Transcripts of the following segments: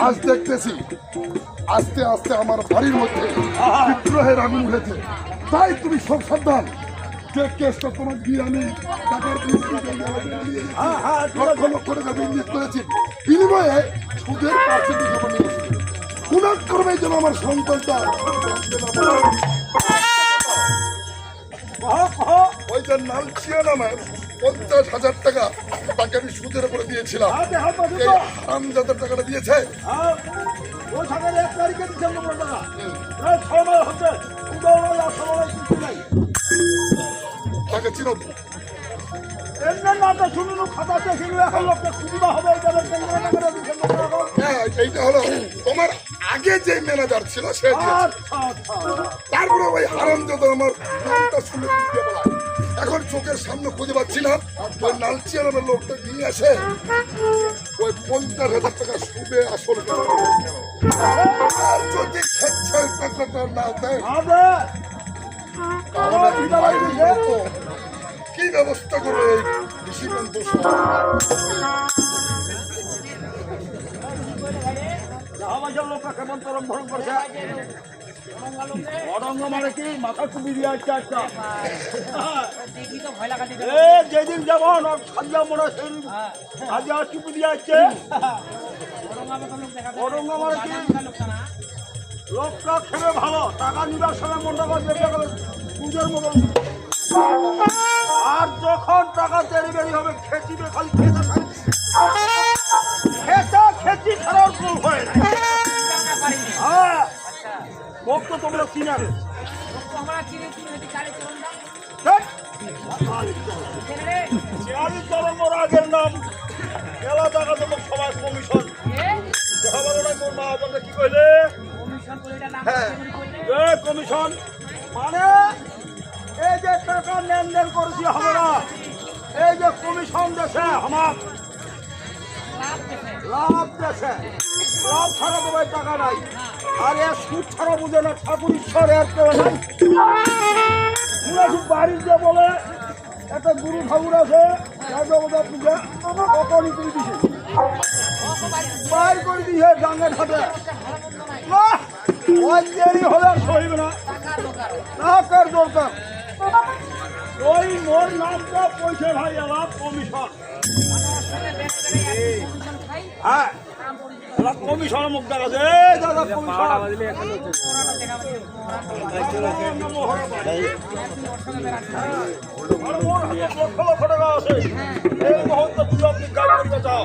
আজ দেখতেছি আস্তে আস্তে আমার বাড়ির মধ্যে বিদ্রোহের আগুন উঠেছে। তাই তুমি সব সাবধান। যে কেসটা তোমার দিয়ে আমি টাকার বিনিময়ে হ্যাঁ, হ্যাঁ, লক্ষ লক্ষ টাকা বিনিয়োগ করেছি। বিনিময়ে সুদের পার্সেন্ট জমা নিয়েছি কোনার যেন আমার সন্তানটা কহ, কহ। ওই যে নালচিয়া নামে পঞ্চাশ হাজার টাকা তাকে আমি সুদের বাঁধো এই তো। হারামজাদার টাকাটা দিয়েছে। ও সকালে এক তারিখে দিচ্ছেন নব্বই টাকা প্রায় ছয় মাস হচ্ছে উদয় কিছু নাই। তাকে চিনো। এমনি নাটা শুনুন খাতা দেখিল এখন লোককে সুবিধা হবে এই যাদের কেন্দ্র টাকাটা দিচ্ছেন হ্যাঁ এইটা হলো তোমার আগে যে ম্যানেজার ছিল সে দিয়েছে। আচ্ছা আচ্ছা। তারপরে ওই হারামজাদা আমার নামটা শুনে এখন চোখের সামনে খুঁজে পাচ্ছি না। ওই নালচিয়া নামের লোকটা নিয়ে আসে ওই পঞ্চাশ হাজার টাকা সুদে আসল যদি না দেয়। কি ব্যবস্থা করবে এই করছে অরঙ্গ মানে কি মাথা টুপি দিয়ে আসছে একটা দেখি তো ভয় লাগাতে এ যেদিন যেমন সাজা মনে সেই সাজা টুপি দিয়ে আসছে। অরঙ্গ মানে কি লোকটা খেলে ভালো টাকা নিবার সময় মনটা করে দেখে গেলে পুজোর মতন। আর যখন টাকা তেরি বেরি হবে খেচিবে খালি খেতা তোমরা চিনাবে আমরা চিনি চিনি হতে দাও। ধ্যাৎ, ছেড়ে রে আগের নাম। এলা টাকা তোমার সমাজ কমিশন। দেখা বলো না তোর মা আপনাকে কি কইলে? কমিশন করে এটা নাম হ্যাঁ। কমিশন। মানে? এই যে টাকা লেনদেন করেছি না। এই যে কমিশন দেশে আমার লাভ দেশে। লাভ ছাড়া তো ভাই টাকা নাই। আর এ সুদ ছাড়া বুঝে না, ঠাকুর ঈশ্বর এর কেউ নাই। বলে, একটা গুরু ঠাকুর আছে বাইর করে দিছে ডাঙ্গা ঘাটে ওই দেরি হলে আর সহিবে না। টাকার দরকার। ওই মোর নামটা পয়সা ভাই আলাপ হ্যাঁ। কমিশনের মুখ দেখা যায়। দাদা, কমিশন। ওরা দেখা আর মোর হাতে লক্ষ আছে এই মুহূর্তে তুমি আপনি গাইড করতে চাও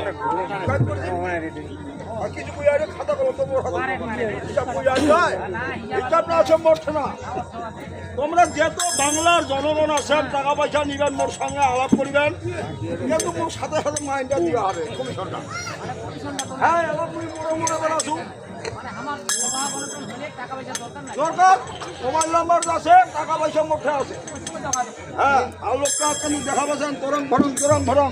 গাইড করে দিন। আর কিছু বই আছে খাতা কলম তো হিসাব বই আছে হিসাব না আছে মরছে না। তোমরা যেহেতু বাংলার জনগণ আছেন টাকা পয়সা নিবেন মোর সঙ্গে আলাপ করিবেন। কিন্তু মোর সাথে সাথে মাইন্ডটা দিবা হবে কমিশনটা। হ্যাঁ মোড়ে মোড়ে বেড়াছু মানে দরকার? মোবাইল নাম্বার আছে টাকা পয়সা মুঠে আছে। হ্যাঁ আর লোকটা দেখা পাচ্ছেন তরং ভরং তরং ভরং।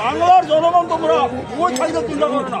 বাংলার জনগণ তোমরা ওই সাইডে চিন্তা করো না।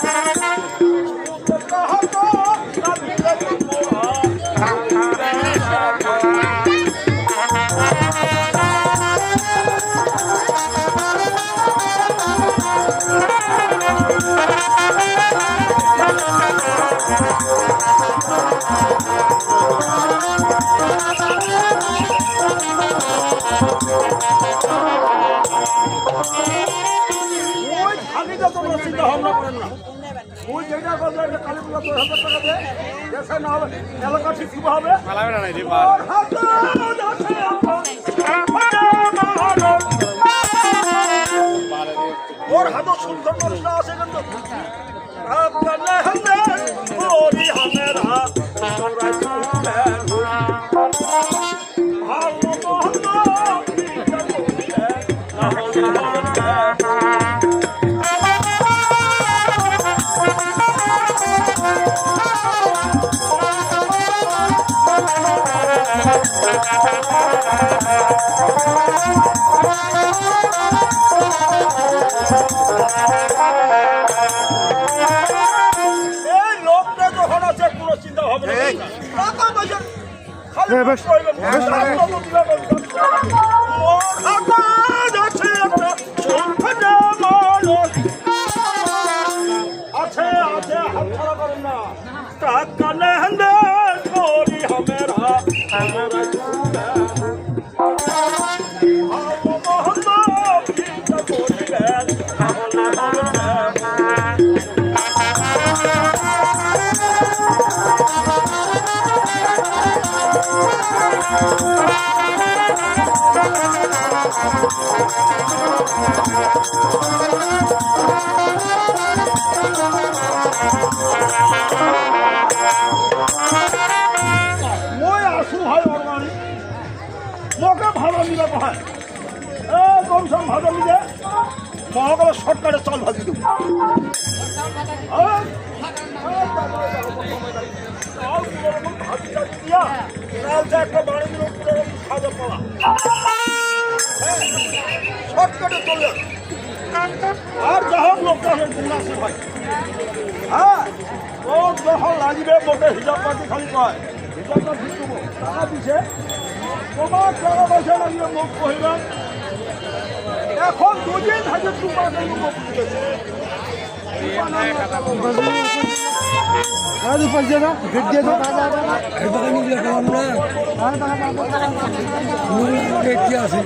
ছড়ে ওই যেটা কথা একটা কালী পূজা তোর হাজার টাকা দে দেশে না হবে এলাকা ঠিক হবে। ওর হাতে আছে ওর হাতে সুন্দর মানুষরা আছে কিন্তু। আপনার হাতে ওরি হামেরা তোরা বেশ। ওর হাতে আছে। আছে হাত মই আছো ভাই অর্গানি মোকে ভালো নিবে কহায় এ কমসম ভালো নিবে মহাকালে শর্টকাটে চাল ভাজি দেবো ভাজি শর্টকাটে চলে। আর যা হোক লোকটা হয়ে আছে ভাই। হ্যাঁ ও যখন লাগবে মোটে হিসাব পাতি খালি কয়। হিসাবটা ঠিক দেবো টাকা দিছে। তোমার টাকা পয়সা লাগবে মুখ কহিবেন এখন দুদিন হাজার টাকা মুখ দিতেছে আজ পারছে না ভেট দিয়ে দাও আছে